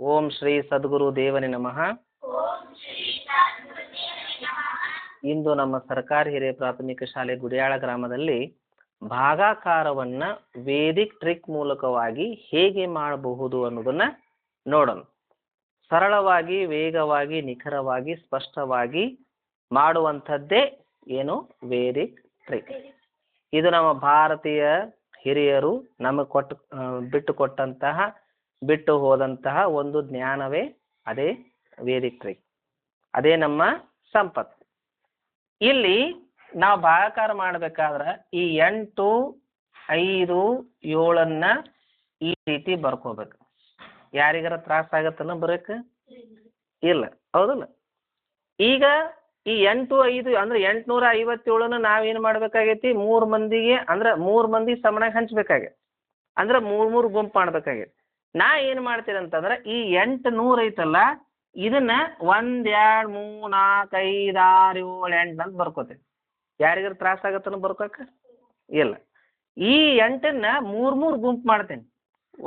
ಓಂ ಶ್ರೀ ಸದ್ಗುರು ದೇವನೇ ನಮಃ. ಇಂದು ನಮ್ಮ ಸರ್ಕಾರಿ ಹಿರಿಯ ಪ್ರಾಥಮಿಕ ಶಾಲೆ ಗುಡಿಯಾಳ ಗ್ರಾಮದಲ್ಲಿ ಭಾಗಾಕಾರವನ್ನ ವೇದಿಕ್ ಟ್ರಿಕ್ ಮೂಲಕವಾಗಿ ಹೇಗೆ ಮಾಡಬಹುದು ಅನ್ನೋದನ್ನ ನೋಡೋಣ. ಸರಳವಾಗಿ ವೇಗವಾಗಿ ನಿಖರವಾಗಿ ಸ್ಪಷ್ಟವಾಗಿ ಮಾಡುವಂಥದ್ದೇ ಏನು ವೇದಿಕ್ ಟ್ರಿಕ್. ಇದು ನಮ್ಮ ಭಾರತೀಯ ಹಿರಿಯರು ನಮಗೆ ಕೊಟ್ಟು ಆ, ಬಿಟ್ಟು ಹೋದಂತಹ ಒಂದು ಜ್ಞಾನವೇ ಅದೇ ವೇದಿಕ್ ಅದೇ ನಮ್ಮ ಸಂಪತ್ತು. ಇಲ್ಲಿ ನಾವು ಭಾಗಾಕಾರ ಮಾಡ್ಬೇಕಾದ್ರೆ ಈ ಎಂಟು, ಐದು, ಏಳನ್ನ ಈ ರೀತಿ ಬರ್ಕೋಬೇಕು. ಯಾರಿಗಾರ ತ್ರಾಸ ಆಗತ್ತನ ಬರಕ್ಕೆ ಇಲ್ಲ. ಹೌದಲ್ಲ? ಈಗ ಈ ಎಂಟು, ಐದು ಅಂದ್ರೆ ಎಂಟುನೂರ ಐವತ್ತೇಳನ್ನ ನಾವೇನು ಮಾಡ್ಬೇಕಾಗೈತಿ? ಮೂರು ಮಂದಿಗೆ ಅಂದ್ರೆ ಮೂರು ಮಂದಿ ಸಮನಾಗಿ ಹಂಚ್ಬೇಕಾಗೈತಿ. ಅಂದ್ರೆ ಮೂರು ಮೂರು ಗುಂಪು ಮಾಡ್ಬೇಕಾಗೈತಿ. ನಾ ಏನು ಮಾಡ್ತೀನಿ ಅಂತಂದ್ರೆ ಈ ಎಂಟು ನೂರು ಐತಲ್ಲ, ಇದನ್ನ ಒಂದ್ ಎರಡ್ ಮೂರ್ ನಾಲ್ಕು ಐದು ಆರು ಏಳು ಎಂಟು ಅಂತ ಬರ್ಕೋತೀನಿ ಯಾರಿಗಾರು ತ್ರಾಸ ಆಗತ್ತನ ಬರ್ಕೋಕ? ಇಲ್ಲ. ಈ ಎಂಟನ್ನ ಮೂರು ಮೂರು ಗುಂಪು ಮಾಡ್ತೀನಿ.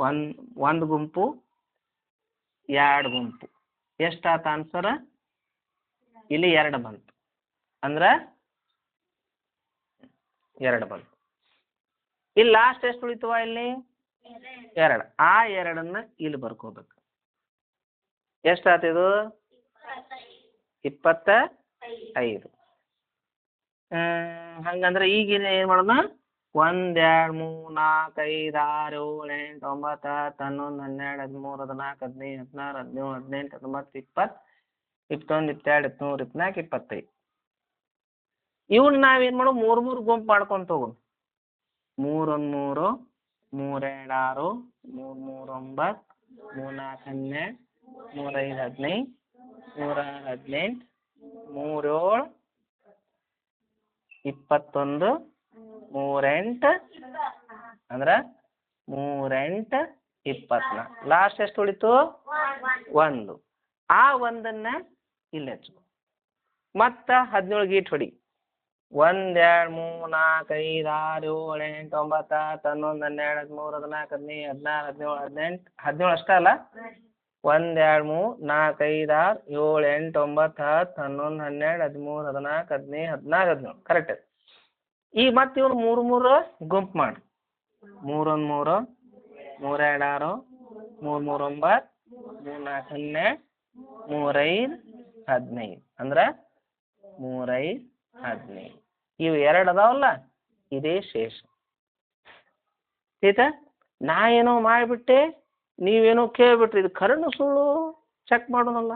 ಒಂದು ಒಂದು ಗುಂಪು, ಎರಡು ಗುಂಪು. ಎಷ್ಟಾತ ಆನ್ಸರ್ ಇಲ್ಲಿ ಎರಡು ಬಂತು. ಅಂದ್ರೆ ಎರಡು ಬಂತು. ಇಲ್ಲಿ ಲಾಸ್ಟ್ ಎಷ್ಟು ಉಳಿತವ ಇಲ್ಲಿ? ಎರಡು. ಆ ಎರಡನ್ನ ಇಲ್ಲಿ ಬರ್ಕೋಬೇಕು. ಎಷ್ಟಾತಿದು ಇಪ್ಪತ್ತ ಐದು. ಹಂಗಂದ್ರೆ ಈಗಿನ ಏನು ಮಾಡೋಣ? ಒಂದ್, ಎರಡು, ಮೂರು, ನಾಲ್ಕು, ಐದು, ಆರು, ಏಳು, ಎಂಟು, ಒಂಬತ್ತು ಹತ್ತು ಹನ್ನೊಂದು, ಹನ್ನೆರಡು, ಹದಿಮೂರು, ಹದಿನಾಲ್ಕು, ಹದಿನೈದು, ಹದಿನಾರು, ಹದಿನೇಳು, ಹದಿನೆಂಟು ಹತ್ತೊಂಬತ್ತು ಇಪ್ಪತ್ತು, ಇಪ್ಪತ್ತೊಂದು, ಇಪ್ಪತ್ತೆರಡು ಇಪ್ಪತ್ತ್ಮೂರು ಇಪ್ಪತ್ನಾಲ್ಕು, ಇಪ್ಪತ್ತೈದು. ಇವನ್ನ ನಾವೇನು ಮಾಡೋ ಮೂರು ಮೂರು ಗುಂಪು ಮಾಡ್ಕೊಂತ ಹೋಗೋಣ ಮೂರೊಂದು, ಮೂರು ಮೂರೆರಡು ಆರು ಮೂರು ಮೂರು ಒಂಬತ್ತು ಮೂರು ನಾಲ್ಕು ಹನ್ನೆರಡು, ಮೂರೈದು ಹದಿನೈದು, ಮೂರಾರು ಹದಿನೆಂಟು ಮೂರೇಳು ಇಪ್ಪತ್ತೊಂದು, ಮೂರೆಂಟು, ಅಂದ್ರೆ ಮೂರೆಂಟು ಇಪ್ಪತ್ನಾಲ್ಕು ಲಾಸ್ಟ್ ಎಷ್ಟು ಉಳಿತು? ಒಂದು. ಆ ಒಂದನ್ನ ಇಲ್ಲಿ ಹಚ್ಚು ಮತ್ತು ಹದಿನೇಳು ಗೀಟ್ ಹೊಡಿ. ಒಂದ್ ಎರಡು ಮೂರು ನಾಲ್ಕು ಐದು ಆರು ಏಳು ಎಂಟು ಒಂಬತ್ತು ಹತ್ತು ಹನ್ನೊಂದು ಹನ್ನೆರಡು ಹದಿಮೂರು ಹದಿನಾಲ್ಕು ಹದಿನೈದು ಹದಿನಾರು ಹದಿನೇಳು ಹದಿನೆಂಟು ಹದಿನೇಳು ಅಷ್ಟೇ ಅಲ್ಲ ಒಂದ್ ಎರಡು ಮೂರು ನಾಲ್ಕು ಐದು ಆರು ಏಳು ಎಂಟು ಒಂಬತ್ತು ಹತ್ತು ಹನ್ನೊಂದು ಹನ್ನೆರಡು ಹದಿಮೂರು ಹದಿನಾಲ್ಕು ಹದಿನೈದು ಹದಿನಾರು ಹದಿನೇಳು ಕರೆಕ್ಟ್ ಈಗ ಮತ್ತೆ ಇವ್ರು ಮೂರು ಮೂರು ಗುಂಪು ಮಾಡಿ. ಮೂರೊಂದು ಮೂರು ಮೂರೆರಡು ಆರು ಮೂರು ಮೂರು ಒಂಬತ್ತು ಮೂರು ನಾಲ್ಕು ಹನ್ನೆರಡು, ಮೂರೈದು ಹದಿನೈದು. ಅಂದ್ರೆ ಮೂರೈದು ಹದಿನೈದು. ಇವು ಎರಡು ಅದಾವಲ್ಲ, ಇದೇ ಶೇಷ. ಆಯ್ತಾ ನಾ ಏನೋ ಮಾಡಿಬಿಟ್ಟೆ, ನೀವೇನೋ ಕೇಳ್ಬಿಟ್ರಿ, ಇದು ಕರ್ಣ ಸುಳ್ಳು ಚೆಕ್ ಮಾಡೋಣಲ್ಲ.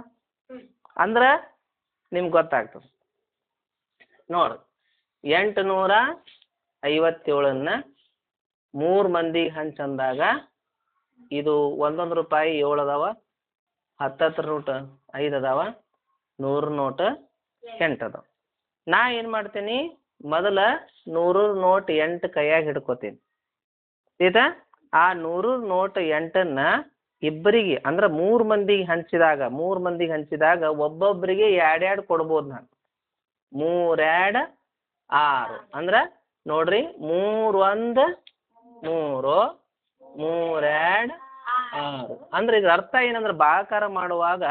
ಅಂದ್ರೆ ನಿಮ್ಗೆ ಗೊತ್ತಾಗ್ತದೆ. ನೋಡು ಎಂಟು ನೂರ ಐವತ್ತೇಳನ್ನ ಮೂರು ಮಂದಿಗೆ ಹಂಚಂದಾಗ ಇದು ಒಂದೊಂದು ರೂಪಾಯಿ ಏಳು ಅದಾವ ಹತ್ತತ್ತು ನೋಟ್ ಐದು ಅದಾವ, ನೂರು ನೋಟ ಎಂಟು ಅದಾವ. ನಾ ಏನು ಮಾಡ್ತೀನಿ? ಮೊದಲ ನೂರು ನೋಟ್ ಎಂಟು ಕೈಯಾಗ ಹಿಡ್ಕೋತೀನಿ. ಆಯ್ತಾ ಆ ನೂರು ನೋಟ್ ಎಂಟನ್ನ ಇಬ್ಬರಿಗೆ, ಅಂದ್ರೆ ಮೂರು ಮಂದಿಗೆ ಹಂಚಿದಾಗ, ಮೂರು ಮಂದಿಗೆ ಹಂಚಿದಾಗ ಒಬ್ಬೊಬ್ಬರಿಗೆ ಎರಡೆರಡು ಕೊಡ್ಬೋದು ನಾನು. ಮೂರೆರಡು ಆರು. ಅಂದ್ರೆ ನೋಡ್ರಿ ಮೂರು ಒಂದು ಮೂರು ಮೂರೆರಡು ಆರು. ಅಂದ್ರೆ ಇದ್ರ ಅರ್ಥ ಏನಂದ್ರೆ ಬಾಕಾರ ಮಾಡುವಾಗ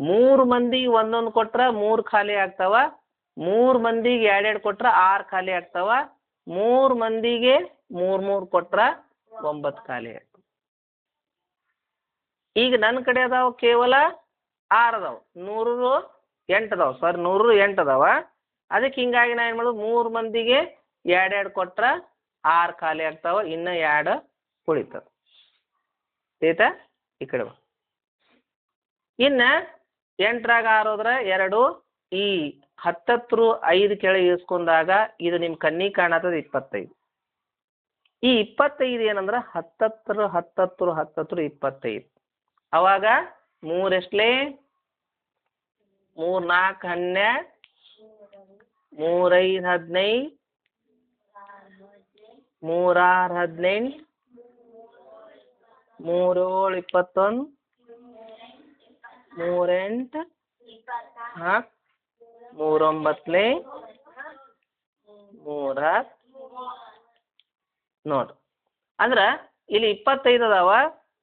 ಮೂರು ಮಂದಿಗೆ ಒಂದೊಂದು ಕೊಟ್ರ ಮೂರು ಖಾಲಿ ಆಗ್ತಾವ ಮೂರು ಮಂದಿಗೆ ಎರಡೆರಡು ಕೊಟ್ರೆ ಆರು ಖಾಲಿ ಆಗ್ತಾವ. ಮೂರು ಮಂದಿಗೆ ಮೂರು ಮೂರು ಕೊಟ್ರ ಒಂಬತ್ತು ಖಾಲಿ ಆಗ್ತಾವ ಈಗ ನನ್ನ ಕಡೆ ಅದಾವ ಕೇವಲ ಆರು ಅದಾವ. ನೂರು ಎಂಟು ಅದಾವ. ಸಾರಿ ನೂರು ಎಂಟು ಅದಾವ. ಅದಕ್ಕೆ ಹಿಂಗಾಗಿ ನಾ ಏನು ಮಾಡೋದು? ಮೂರು ಮಂದಿಗೆ ಎರಡೆರಡು ಕೊಟ್ರೆ ಆರು ಖಾಲಿ ಆಗ್ತಾವ. ಇನ್ನು ಎರಡು ಉಳಿತದ. ಆಯ್ತಾ ಈ ಕಡೆ ಬಾ. ಇನ್ನು ಎಂಟರಾಗ ಆರೋದ್ರ ಎರಡು, ಈ ಹತ್ತತ್ರ ಐದು ಕೆಳಗೆ ಇಳಿಸ್ಕೊಂಡಾಗ ಇದು ನಿಮ್ಮ ಕಣ್ಣಿಗೆ ಕಾಣತ್ತದ ಇಪ್ಪತ್ತೈದು. ಈ ಇಪ್ಪತ್ತೈದು ಏನಂದ್ರೆ ಹತ್ತತ್ರ ಹತ್ತತ್ರ ಹತ್ತತ್ರ ಇಪ್ಪತ್ತೈದು. ಅವಾಗ ಮೂರೆಷ್ಟಲೇ ಮೂರು ನಾಲ್ಕು ಹನ್ನೆರಡು ಮೂರೈದು ಹದಿನೈದು ಮೂರಾರು ಹದಿನೆಂಟು ಮೂರೇಳು ಇಪ್ಪತ್ತೊಂದು ಮೂರೆಂಟು ಹಾಂ? ಮೂರೊಂಬತ್ತಲೇ ಮೂರ. ನೋಡ್ರಿ ಅಂದ್ರೆ ಇಲ್ಲಿ ಇಪ್ಪತ್ತೈದು ಅದಾವ.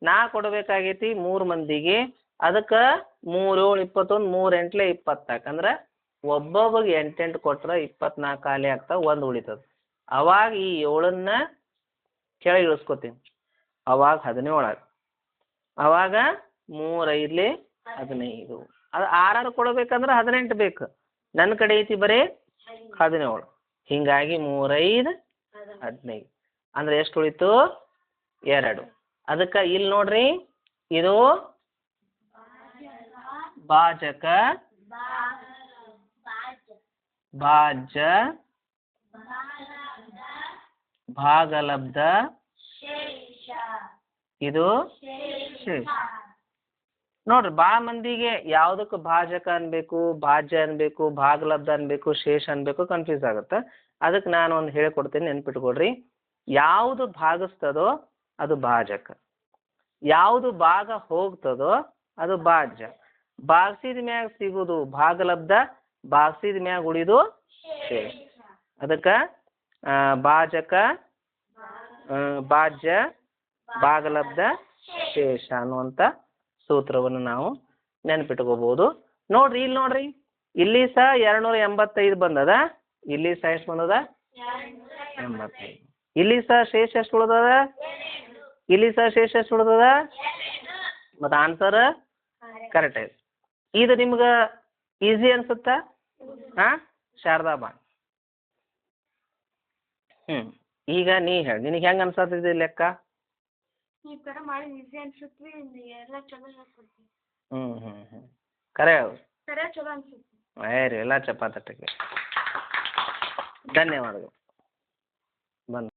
ನಾ ಕೊಡಬೇಕಾಗೈತಿ ಮೂರು ಮಂದಿಗೆ. ಅದಕ್ಕೆ ಮೂರು ಏಳು ಇಪ್ಪತ್ತೊಂದು, ಮೂರು ಎಂಟ್ಲೆ ಇಪ್ಪತ್ನಾಲ್ಕು ಅಂದ್ರೆ ಒಬ್ಬೊಬ್ಬಗೆ ಎಂಟೆಂಟು ಕೊಟ್ರೆ ಇಪ್ಪತ್ನಾಲ್ಕು ಖಾಲಿ ಆಗ್ತಾವೆ ಒಂದು ಉಳಿತದೆ. ಅವಾಗ ಈ ಏಳನ್ನ ಕೆಳಗೆ ಇಳಿಸ್ಕೊತೀನಿ. ಅವಾಗ ಹದಿನೇಳು ಆಗ ಅವಾಗ ಮೂರು ಹದಿನೈದು. ಅದು ಆರಾರು ಕೊಡಬೇಕಂದ್ರೆ ಹದಿನೆಂಟು ಬೇಕು. ನನ್ನ ಕಡೆ ಐತಿ ಬರೀ ಹದಿನೇಳು. ಹೀಗಾಗಿ ಮೂರೈದು, ಹದಿನೈದು. ಅಂದ್ರೆ ಎಷ್ಟು ಉಳಿತು? ಎರಡು. ಅದಕ್ಕೆ ಇಲ್ಲಿ ನೋಡ್ರಿ, ಇದು ಭಾಜಕ, ಭಾಜ, ಭಾಗಲಬ್ಧ, ಇದು ಶೇಷ. ನೋಡ್ರಿ ಭಾಳ ಮಂದಿಗೆ ಯಾವುದಕ್ಕೆ ಭಾಜಕ ಅನ್ಬೇಕು, ಭಾಜ್ಯ ಅನ್ಬೇಕು, ಭಾಗಲಬ್ಧ ಅನ್ಬೇಕು, ಶೇಷ ಅನ್ಬೇಕು ಕನ್ಫ್ಯೂಸ್ ಆಗುತ್ತೆ. ಅದಕ್ಕೆ ನಾನು ಒಂದು ಹೇಳ್ಕೊಡ್ತೀನಿ, ನೆನ್ಪಿಟ್ಕೊಳ್ರಿ. ಯಾವುದು ಭಾಗಿಸ್ತದೋ ಅದು ಭಾಜಕ. ಯಾವುದು ಭಾಗ ಹೋಗ್ತದೋ ಅದು ಭಾಜ್ಯ. ಭಾಗಿಸಿದ ಮ್ಯಾಗ ಸಿಗುದು ಭಾಗಲಬ್ಧ, ಭಾಗಿಸಿದ ಮ್ಯಾಗ ಉಳಿದು ಶೇಷ. ಅದಕ್ಕೆ ಭಾಜಕ ಭಾಜ್ಯ, ಭಾಗಲಬ್ಧ, ಶೇಷ ಅನ್ನುವಂಥ ಸೂತ್ರವನ್ನು ನಾವು ನೆನ್ಪಿಟ್ಕೋಬೋದು. ನೋಡ್ರಿ, ಇಲ್ಲಿ ನೋಡ್ರಿ. ಇಲ್ಲಿ ಸಹ ಎರಡ್ನೂರ ಎಂಬತ್ತೈದು ಬಂದದ. ಇಲ್ಲಿ ಸಹ ಎಷ್ಟು ಬಂದದ? ಎಂಬತ್ತೈದು. ಇಲ್ಲಿ ಸಹ ಶೇಷ ಎಷ್ಟು ಉಳಿದದ? ಇಲ್ಲಿ ಸಹ ಶೇಷ ಎಷ್ಟು ಉಳ್ದದ? ಮತ್ತು ಆನ್ಸರ್ ಕರೆಕ್ಟ್ ಐತಿ. ಇದು ನಿಮ್ಗೆ ಈಸಿ ಅನ್ಸುತ್ತಾ? ಹಾಂ? ಬಾ ಹ್ಞೂ ಈಗ ನೀ ಹೇಳಿ. ನಿನಗೆ ಹೆಂಗೆ ಅನ್ಸತ್ತಿದೆ ಲೆಕ್ಕ? ಈ ಥರ ಮಾಡಿ ಈಸಿ ಅನ್ಸುತ್ತೆ ಎಲ್ಲ ಚಲೋ ಹೇಳ್ಕೊಡ್ತೀವಿ ಹ್ಞೂ ಹ್ಞೂ ಹ್ಞೂ ಕರೆ ಹೌದು ಸರಿ ಚಲೋ ಅನ್ಸುತ್ತೆ ಏರಿ ಎಲ್ಲ ಚಪಾತಟ್ಟಿಗೆ ಧನ್ಯವಾದಗಳು. ಬಂದು